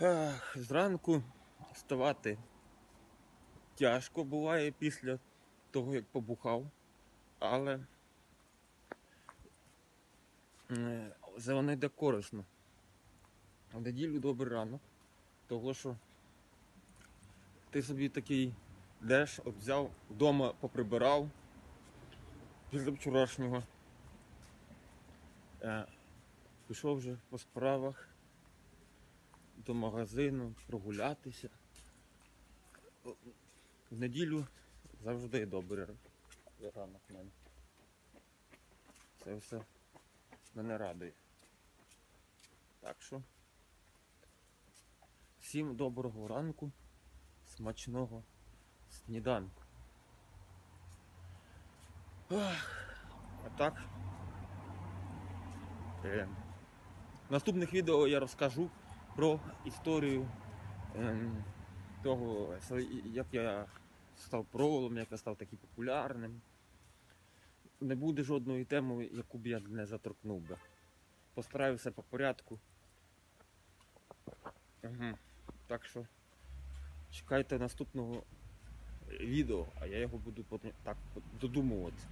Ех, Зранку вставати тяжко буває після того, як побухав, але е, це воно йде корисно. В неділю добрий ранок, того що ти собі такий йдеш, от взяв, вдома поприбирав після вчорашнього. Е, пішов вже по справах до магазину, прогулятися. В неділю завжди добре ранок в мене. Це все мене радує. Так що всім доброго ранку, смачного сніданку. Ах, А так. Е, наступних відео я розкажу про історію ем, того, як я став пролом, як я став таким популярним. Не буде жодної теми, яку б я не заторкнув би. Постараюся по порядку. Угу. Так що чекайте наступного відео, а я його буду так додумувати.